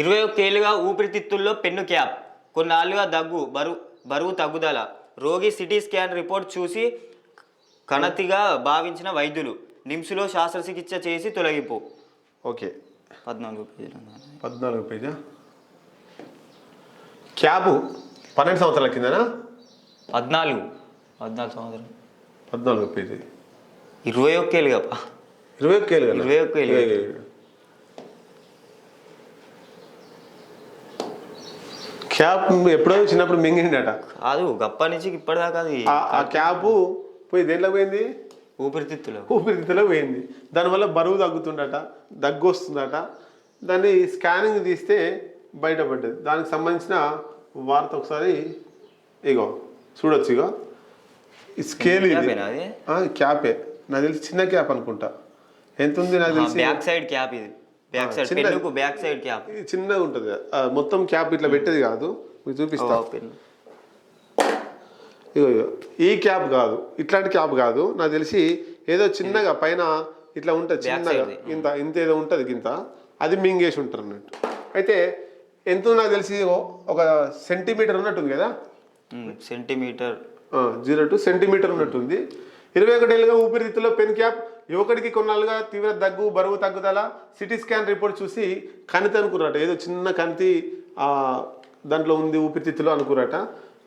ఇరవై ఒక్కేళ్ళుగా ఊపిరితిత్తుల్లో pen cap కొన్నాళ్ళుగా దగ్గు బరువు బరువు తగ్గుదల రోగి సిటీ స్కాన్ రిపోర్ట్ చూసి కణతిగా భావించిన వైద్యులు నిమ్స్లో శస్త్రచికిత్స చేసి తొలగింపు ఓకే పద్నాలుగు పేజీలు. పద్నాలుగు పేజా క్యాబు పన్నెండు సంవత్సరాల కిందనా పద్నాలుగు పద్నాలుగు సంవత్సరం పద్నాలుగు పేజీ ఇరవై ఒక్కేళ్ళుగా పా. ఇరవై ఒక్క ఏళ్ళు కదా? ఇరవై ఒక్క ఏళ్ళు. ఇరవై ఏళ్ళు. క్యాబ్ ఎప్పుడో చిన్నప్పుడు మింగిండట. కాదు గప్ప నుంచి ఇప్పటిదాకా అది ఆ- క్యాబ్ పోయి దేంట్లో పోయింది? ఊపిరితిత్తులో. ఊపిరితిత్తులో పోయింది. దానివల్ల బరువు తగ్గుతుండట దగ్గు వస్తుందట దాన్ని స్కానింగ్ తీస్తే బయటపడ్డది. దానికి సంబంధించిన వార్త ఒకసారి ఇగో చూడొచ్చు ఇగో. ఈ స్కేల్ ఇది. అది? క్యాపే. నాకు తెలిసి చిన్న క్యాప్ అనుకుంటా. ఎంత ఉంది నాకు తెలిసి? బ్యాక్ సైడ్ క్యాప్ ఇది. Back side. పెన్నుకు back side cap. చిన్నగా ఉంటుంది. మొత్తం క్యాప్ ఇట్లా పెట్టేది కాదు. మీకు చూపిస్తా. ఇగో ఈ క్యాప్ కాదు. ఇట్లాంటి క్యాప్ కాదు. నాకు తెలిసి ఏదో చిన్నగా పైన ఇట్లా ఉంటుంది చిన్నగా. ఇంత ఇంత ఏదో ఉంటుంది గింత. అది మింగేసి ఉంటారు అన్నట్టు. అయితే ఎంత నాకు తెలిసి ఒక సెంటీమీటర్ ఉన్నట్టుంది కదా? సెంటీమీటర్. జీరో టు సెంటీమీటర్ ఉన్నట్టుంది. ఇరవై ఒకటేళ్ళుగా ఊపిరితిత్తులో పెన్ క్యాప్ యువకుడికి కొన్నాళ్ళుగా తీవ్ర దగ్గు బరువు తగ్గుదల సిటీ స్కాన్ రిపోర్ట్ చూసి కణితి అనుకున్నట ఏదో చిన్న కణితి దాంట్లో ఉంది ఊపిరితిత్తులో అనుకున్నట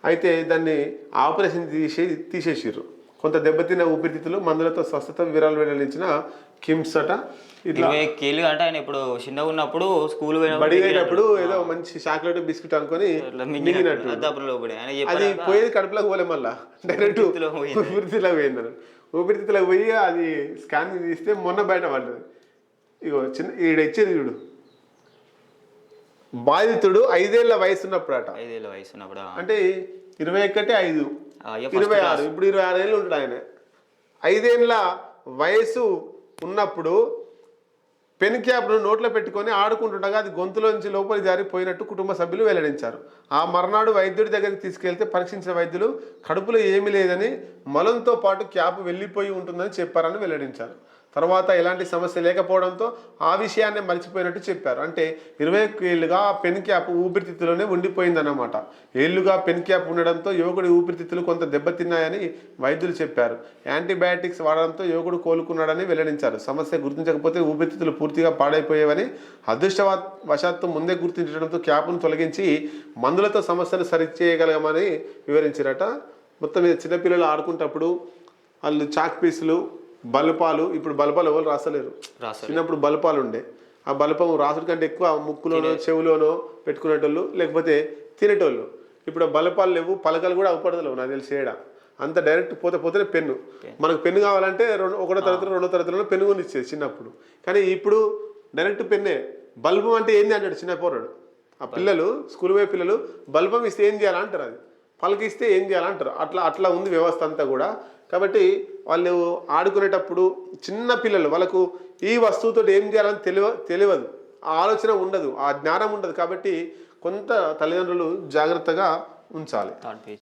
అయితే దాన్ని ఆపరేషన్ తీసే తీసేసిర్రు. కొంత దెబ్బతిన్న ఊపిరితిత్తులు మందులతో స్వస్థత వివరాలు వెల్లడించిన కిమ్స్ అట. ఇట్లా కేళ్ళు అంటే ఆయన ఇప్పుడు చిన్నగా ఉన్నప్పుడు స్కూల్ బడి పోయినప్పుడు ఏదో మంచి చాక్లెట్ బిస్కెట్ అనుకొని అది పోయేది కడుపులోకి పోలే మళ్ళా. డైరెక్ట్. ఊపిరితిత్తులోకి పోయింది. ఊపిరితిత్తులోకి పోయి అది స్కాన్ తీస్తే మొన్న బయట పడ్డది. ఇగో చిన్న ఈడ ఇచ్చేది చూడు. బాధితుడు ఐదేళ్ళ వయసు ఉన్నప్పుడట ఐదేళ్ళ వయసు ఉన్నప్పుడు. అంటే ఇరవై ఒకటి ఐదు. ఇరవై. ఆరు ఇప్పుడు ఇరవై ఆరు ఏళ్ళు ఉంటాడు ఆయన. ఐదేళ్ళ వయసు ఉన్నప్పుడు పెన్ క్యాప్ను నోట్లో పెట్టుకొని ఆడుకుంటుండగా అది గొంతులోంచి లోపలి జారిపోయినట్టు కుటుంబ సభ్యులు వెల్లడించారు. ఆ మర్నాడు వైద్యుడి దగ్గరికి తీసుకెళ్తే పరీక్షించిన వైద్యులు కడుపులో ఏమీ లేదని మలంతో పాటు క్యాప్ వెళ్ళిపోయి ఉంటుందని చెప్పారని వెల్లడించారు. తర్వాత ఎలాంటి సమస్య లేకపోవడంతో ఆ విషయాన్ని మర్చిపోయినట్టు చెప్పారు. అంటే ఇరవై ఒక్క ఏళ్ళుగా పెన్ క్యాప్ ఊపిరితిత్తులోనే ఉండిపోయిందన్నమాట. ఏళ్ళుగా పెన్ క్యాప్ ఉండడంతో యువకుడి ఊపిరితిత్తులు కొంత దెబ్బతిన్నాయని వైద్యులు చెప్పారు. యాంటీబయాటిక్స్ వాడడంతో యువకుడు కోలుకున్నాడని వెల్లడించారు. సమస్య గుర్తించకపోతే ఊపిరితిత్తులు పూర్తిగా పాడైపోయేవని అదృష్టవా వశాత్తు ముందే గుర్తించడంతో క్యాప్ను తొలగించి మందులతో సమస్యను సరిచేయగలమని వివరించారట. మొత్తం మీద చిన్నపిల్లలు ఆడుకుంటప్పుడు వాళ్ళు చాక్ పీసులు బల్పాలు ఇప్పుడు బల్పాలు ఎవరు రాసలేరు. చిన్నప్పుడు బల్పాలు ఉండే. ఆ బల్పం రాసుడి కంటే ఎక్కువ ముక్కులోనో చెవులోనో పెట్టుకునేటోళ్ళు లేకపోతే తినేటోళ్ళు. ఇప్పుడు ఆ బల్పాలు లేవు పలకలు కూడా అవపడతలేవు నాకు తెలిసి ఏడ. అంత డైరెక్ట్ పోతే పోతే పెన్ను. మనకు పెన్ను కావాలంటే రెండు ఒకటో తరగతిలో రెండో తరగతిలో పెన్ను కొని ఇచ్చేది చిన్నప్పుడు. కానీ ఇప్పుడు డైరెక్ట్ పెన్నే. బల్బం అంటే ఏంది అంటాడు చిన్న పోరాడు. ఆ పిల్లలు స్కూల్ పోయే పిల్లలు బల్బం ఇస్తే ఏం చేయాలంటారు అది. పలకిస్తే ఏం చేయాలంటారు? అట్లా అట్లా ఉంది వ్యవస్థ అంతా కూడా. కాబట్టి వాళ్ళు ఆడుకునేటప్పుడు చిన్న పిల్లలు వాళ్ళకు ఈ వస్తువుతో ఏం చేయాలని తెలియ తెలియదు. ఆ ఆలోచన ఉండదు ఆ జ్ఞానం ఉండదు. కాబట్టి కొంత తల్లిదండ్రులు జాగ్రత్తగా ఉంచాలి.